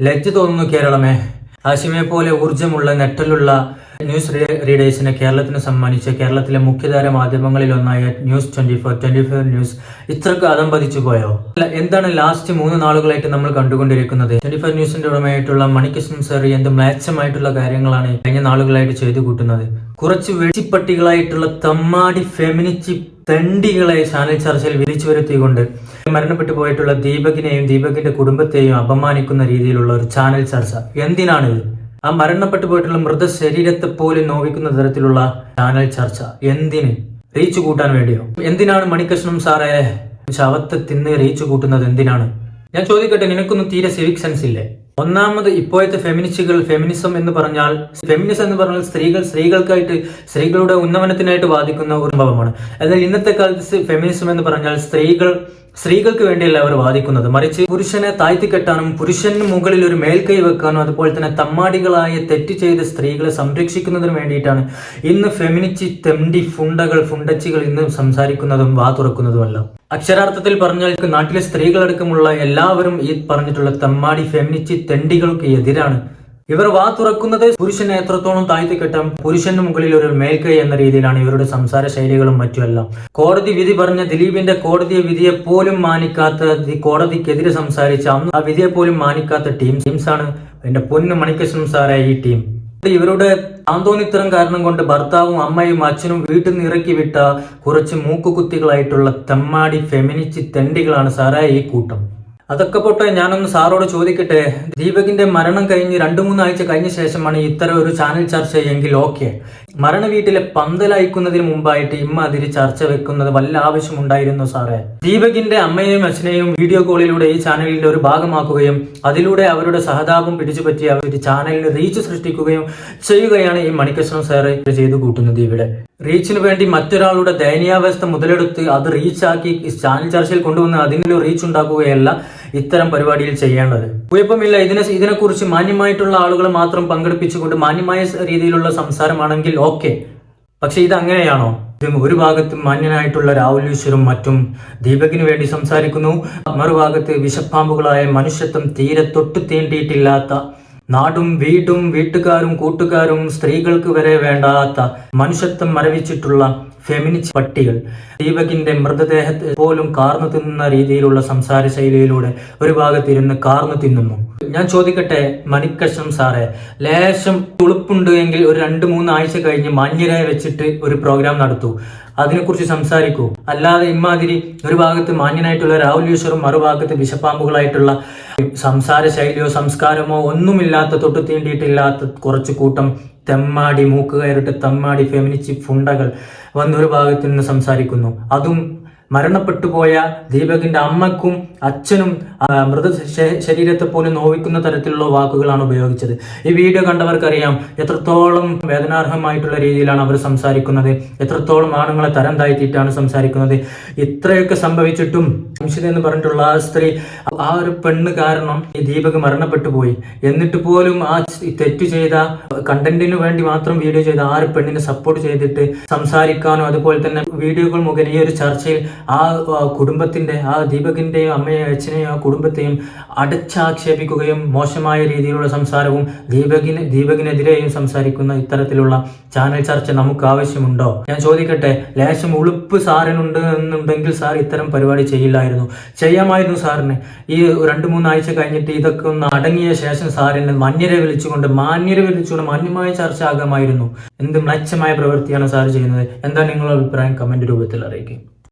ലജ്ജ തോന്നുന്നു കേരളമേ. ആശിമയെ പോലെ ഊർജമുള്ള നെട്ടലുള്ള ന്യൂസ് റീഡേഴ്സിനെ കേരളത്തിന് സമ്മാനിച്ച കേരളത്തിലെ മുഖ്യധാര മാധ്യമങ്ങളിൽ ഒന്നായ news twenty four twenty four news. ഇത്രക്ക് അതം പതിച്ചു പോയോ എന്താണ് ലാസ്റ്റ് മൂന്ന് നാളുകളായിട്ട് നമ്മൾ കണ്ടുകൊണ്ടിരിക്കുന്നത്? ട്വന്റി ഫോർ ന്യൂസിന്റെ ഉടമയായിട്ടുള്ള മണികൃഷ്ണൻ സർ എന്ത് മ്ലാച്ചമായിട്ടുള്ള കാര്യങ്ങളാണ് കഴിഞ്ഞ നാളുകളായിട്ട് ചെയ്തു കൂട്ടുന്നത്. കുറച്ച് വെടിപ്പട്ടികളായിട്ടുള്ള തമ്മാടി ഫെമിനിറ്റി തണ്ടികളെ ചാനൽ ചർച്ചയിൽ വിളിച്ചു വരുത്തിക്കൊണ്ട് മരണപ്പെട്ടു പോയിട്ടുള്ള ദീപകിനെയും ദീപകിന്റെ കുടുംബത്തെയും അപമാനിക്കുന്ന രീതിയിലുള്ള ഒരു ചാനൽ ചർച്ച. എന്തിനാണിത്? ആ മരണപ്പെട്ടു പോയിട്ടുള്ള മൃതശരീരത്തെ പോലും നോവിക്കുന്ന തരത്തിലുള്ള ചാനൽ ചർച്ച എന്തിന്? റീച്ച് കൂട്ടാൻ വേണ്ടിയോ? എന്തിനാണ് മണികൃഷ്ണൻ സാറെ ശവത്തെ തിന്ന് റീച്ച് കൂട്ടുന്നത് എന്തിനാണ്? ഞാൻ ചോദിക്കട്ടെ നിനക്കൊന്നും തീരെ സിവിക് സെൻസ് ഇല്ലേ? ഒന്നാമത് ഇപ്പോഴത്തെ ഫെമിനിസ്റ്റുകൾ ഫെമിനിസം എന്ന് പറഞ്ഞാൽ ഫെമിനിസം എന്ന് പറഞ്ഞാൽ സ്ത്രീകൾ സ്ത്രീകൾക്കായിട്ട് സ്ത്രീകളുടെ ഉന്നമനത്തിനായിട്ട് വാദിക്കുന്ന ഒരു സംഭവമാണ്. എന്നാൽ ഇന്നത്തെ കാലത്ത് ഫെമിനിസം എന്ന് പറഞ്ഞാൽ സ്ത്രീകൾ സ്ത്രീകൾക്ക് വേണ്ടിയല്ല അവർ വാദിക്കുന്നത്. മറിച്ച് പുരുഷനെ താഴ്ത്തിക്കെട്ടാനും പുരുഷന് മുകളിൽ ഒരു മേൽക്കൈ വെക്കാനും അതുപോലെ തന്നെ തമ്മാടികളായ തെറ്റ് ചെയ്ത സ്ത്രീകളെ സംരക്ഷിക്കുന്നതിന് വേണ്ടിയിട്ടാണ് ഇന്ന് ഫെമിനിച്ചി തെണ്ടി ഫുണ്ടകൾ ഫുണ്ടച്ചികൾ ഇന്ന് സംസാരിക്കുന്നതും വാ തുറക്കുന്നതുമല്ല അക്ഷരാർത്ഥത്തിൽ പറഞ്ഞാൽ നാട്ടിലെ സ്ത്രീകളടക്കമുള്ള എല്ലാവരും ഈ പറഞ്ഞിട്ടുള്ള തമ്മാടി ഫെമിനിച്ചി തെണ്ടികൾക്ക് എതിരാണ്. ഇവർ വാ തുറക്കുന്നത് പുരുഷനെ എത്രത്തോളം താഴ്ത്തിക്കെട്ടാം പുരുഷന് മുകളിൽ ഒരു മേൽക്കൈ എന്ന രീതിയിലാണ് ഇവരുടെ സംസാര ശൈലികളും മറ്റുമെല്ലാം. കോടതി വിധി പറഞ്ഞ ദിലീപിന്റെ കോടതി വിധിയെ പോലും മാനിക്കാത്ത കോടതിക്കെതിരെ സംസാരിച്ച ആ വിധിയെ പോലും മാനിക്കാത്ത ടീം ടീംസാണ് എന്റെ പൊന്നു മണികൃഷ്ണൻ സാറേ ഈ ടീം. ഇവരുടെ ആന്തോന്നിത്തരം കാരണം കൊണ്ട് ഭർത്താവും അമ്മയും അച്ഛനും വീട്ടിൽ നിന്ന് ഇറക്കി വിട്ട കുറച്ച് മൂക്കുകുത്തികളായിട്ടുള്ള തെമ്മാടി ഫെമിനിസ്റ്റ് തെണ്ടികളാണ് സാറേ ഈ കൂട്ടം. അതൊക്കെ പോട്ടെ ഞാനൊന്ന് സാറോട് ചോദിക്കട്ടെ? ദീപകിന്റെ മരണം കഴിഞ്ഞ് രണ്ടു മൂന്നാഴ്ച കഴിഞ്ഞ ശേഷമാണ് ഇത്തരം ഒരു ചാനൽ ചർച്ച എങ്കിൽ ഓക്കെ. മരണ വീട്ടിലെ പന്തലയക്കുന്നതിന് മുമ്പായിട്ട് ഇമ്മ അതിരി ചർച്ച വെക്കുന്നത് വല്ല ആവശ്യമുണ്ടായിരുന്നു സാറേ? ദീപകിന്റെ അമ്മയെയും അച്ഛനെയും വീഡിയോ കോളിലൂടെ ഈ ചാനലിന്റെ ഒരു ഭാഗമാക്കുകയും അതിലൂടെ അവരുടെ സഹതാപം പിടിച്ചുപറ്റി അവർ ചാനലിന് റീച്ച് സൃഷ്ടിക്കുകയും ചെയ്യുകയാണ് ഈ മണികൃഷ്ണൻ സാറ് ചെയ്തു കൂട്ടുന്നത് ഇവിടെ. റീച്ചിന് വേണ്ടി മറ്റൊരാളുടെ ദയനീയാവസ്ഥ മുതലെടുത്ത് അത് റീച്ചാക്കി ചാനൽ ചർച്ചയിൽ കൊണ്ടുവന്ന് അതിനൊരു റീച്ച് ഉണ്ടാക്കുകയല്ല ഇത്തരം പരിപാടിയിൽ ചെയ്യേണ്ടത്. കുഴപ്പമില്ല. ഇതിനെ ഇതിനെക്കുറിച്ച് മാന്യമായിട്ടുള്ള ആളുകൾ മാത്രം പങ്കെടുപ്പിച്ചുകൊണ്ട് മാന്യമായ രീതിയിലുള്ള സംസാരമാണെങ്കിൽ ഓക്കെ. പക്ഷെ ഇത് അങ്ങനെയാണോ ഒരു ഭാഗത്ത് മാന്യനായിട്ടുള്ള രാഹുൽ ഈശ്വരും മറ്റും ദീപകിന് വേണ്ടി സംസാരിക്കുന്നു. മറുഭാഗത്ത് വിഷപ്പാമ്പുകളായ മനുഷ്യത്വം തീരെ തൊട്ടു തീണ്ടിയിട്ടില്ലാത്ത നാടും വീടും വീട്ടുകാരും കൂട്ടുകാരും സ്ത്രീകൾക്ക് വരെ വേണ്ടാത്ത മനുഷ്യത്വം മരവിച്ചിട്ടുള്ള ഫെമിനിസ്റ്റ് പട്ടികൾ. ദീപകിന്റെ മൃതദേഹത്തെ പോലും കാർന്നു തിന്നുന്ന രീതിയിലുള്ള സംസാര ശൈലിയിലൂടെ ഒരു ഭാഗത്തിരുന്ന് കാർന്നു തിന്നുന്നു. ഞാൻ ചോദിക്കട്ടെ മണിക്കഷ്ണം സാറേ ലേശം തുളുപ്പുണ്ട് എങ്കിൽ ഒരു രണ്ട് മൂന്ന് ആഴ്ച കഴിഞ്ഞ് മാന്യരെ വെച്ചിട്ട് ഒരു പ്രോഗ്രാം നടത്തൂ. അതിനെക്കുറിച്ച് സംസാരിക്കൂ. അല്ലാതെ ഇമാതിരി ഒരു ഭാഗത്ത് മാന്യനായിട്ടുള്ള രാഹുൽ ഈശ്വറും മറുഭാഗത്ത് വിഷപ്പാമ്പുകളായിട്ടുള്ള സംസാര ശൈലിയോ സംസ്കാരമോ ഒന്നുമില്ലാത്ത തൊട്ടു തീണ്ടിയിട്ടില്ലാത്ത കുറച്ച് കൂട്ടം തെമ്മാടി മൂക്കുകയറിട്ട് തമ്മാടി ഫെമിനിച്ചി ഫുണ്ടകൾ വന്നൊരു ഭാഗത്തു നിന്ന് സംസാരിക്കുന്നു. അതും മരണപ്പെട്ടു പോയ ദീപകിന്റെ അമ്മക്കും അച്ഛനും മൃത ശരീരത്തെ പോലും നോവിക്കുന്ന തരത്തിലുള്ള വാക്കുകളാണ് ഉപയോഗിച്ചത്. ഈ വീഡിയോ കണ്ടവർക്കറിയാം എത്രത്തോളം വേദനാർഹമായിട്ടുള്ള രീതിയിലാണ് അവർ സംസാരിക്കുന്നത് എത്രത്തോളം ആണുങ്ങളെ തരം താഴ്ത്തിയിട്ടാണ് സംസാരിക്കുന്നത്. ഇത്രയൊക്കെ സംഭവിച്ചിട്ടും സംശിത എന്ന് പറഞ്ഞിട്ടുള്ള ആ സ്ത്രീ ആ ഒരു പെണ്ണ് കാരണം ഈ ദീപക് മരണപ്പെട്ടു പോയി എന്നിട്ട് പോലും ആ തെറ്റ് ചെയ്ത കണ്ടന്റിന് വേണ്ടി മാത്രം വീഡിയോ ചെയ്ത ആ ഒരു പെണ്ണിനെ സപ്പോർട്ട് ചെയ്തിട്ട് സംസാരിക്കാനും അതുപോലെ തന്നെ വീഡിയോകൾ മുഖേന ഈ ഒരു ചർച്ചയിൽ ആ കുടുംബത്തിന്റെ ആ ദീപകിന്റെയും അമ്മയെയും അച്ഛനെയും ആ കുടുംബത്തെയും അടച്ചാക്ഷേപിക്കുകയും മോശമായ രീതിയിലുള്ള സംസാരവും ദീപകിന് ദീപകിനെതിരെയും സംസാരിക്കുന്ന ഇത്തരത്തിലുള്ള ചാനൽ ചർച്ച നമുക്ക് ആവശ്യമുണ്ടോ? ഞാൻ ചോദിക്കട്ടെ ലേശം ഉളുപ്പ് സാറിനുണ്ട് എന്നുണ്ടെങ്കിൽ സാർ ഇത്തരം പരിപാടി ചെയ്യില്ലായിരുന്നു. ചെയ്യാമായിരുന്നു സാറിന്. ഈ രണ്ട് മൂന്നാഴ്ച കഴിഞ്ഞിട്ട് ഇതൊക്കെ ഒന്ന് അടങ്ങിയ ശേഷം സാറിനെ മന്യരെ വിളിച്ചുകൊണ്ട് മാന്യരെ വിളിച്ചുകൊണ്ട് മാന്യമായ ചർച്ച ആകാമായിരുന്നു. എന്ത് മ്ലച്ഛമായ പ്രവൃത്തിയാണ് സാർ ചെയ്യുന്നത്? എന്താ നിങ്ങളുടെ അഭിപ്രായം? കമന്റ് രൂപത്തിൽ അറിയിക്കും.